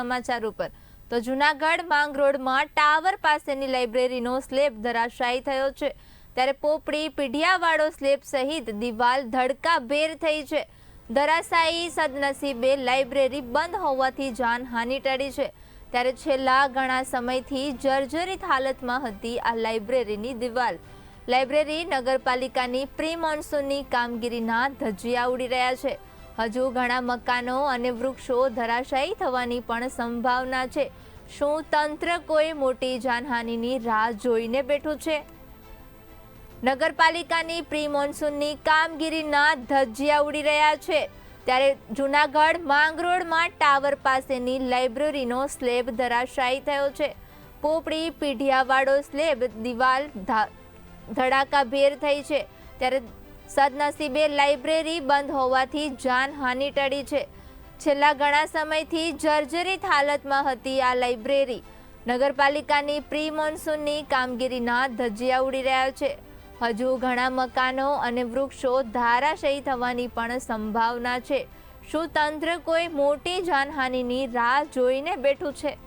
સમાચાર ઉપર. તો જુનાગઢ માંગ ટાવર પાસેની લાઇબ્રેરીનો સ્લેબ ધરાશાયી થયો છે. ત્યારે પોપડી, પીઢિયાવાળો સ્લેબ સહિત દિવાલ ધડકાભેર થઈ છે. ધરાશાયી સદનસીબે લાઇબ્રેરી બંધ હોવાથી જાનહાનિ ટળી છે. ત્યારે છેલ્લા ઘણા સમયથી જર્જરિત હાલતમાં હતી આ લાઇબ્રેરીની દિવાલ. લાઇબ્રેરી નગરપાલિકાની પ્રી મોન્સૂનની કામગીરીના ધજિયા ઉડી રહ્યા છે. હજુ ઘણા મકાનો અને વૃક્ષો ધરાશાયી થવાની પણ સંભાવના છે. શું તંત્ર કોઈ મોટી જાનહાનિની રાહ જોઈને બેઠું છે? નગરપાલિકાની પ્રી મોન્સૂનની કામગીરીના ધજિયા ઉડી રહ્યા છે. ત્યારે જુનાગઢ માંગરોળમાં ટાવર પાસેની લાઇબ્રેરીનો સ્લેબ ધરાશાયી થયો છે. પોપડી, પીઢિયાવાળો સ્લેબ, દિવાલ ધડાકાભેર થઈ છે. ત્યારે સદનસીબે લાઇબ્રેરી બંધ હોવાથી જાનહાનિ ટળી છે. છેલ્લા ઘણા સમયથી જર્જરિત હાલતમાં હતી આ લાઇબ્રેરી. નગરપાલિકાની પ્રી મોન્સૂનની કામગીરીના ધજિયા ઉડી રહ્યા છે. હજુ ઘણા મકાનો અને વૃક્ષો ધારાશયી થવાની પણ સંભાવના છે. શું તંત્ર કોઈ મોટી જાનહાનિની રાહ જોઈને બેઠું છે?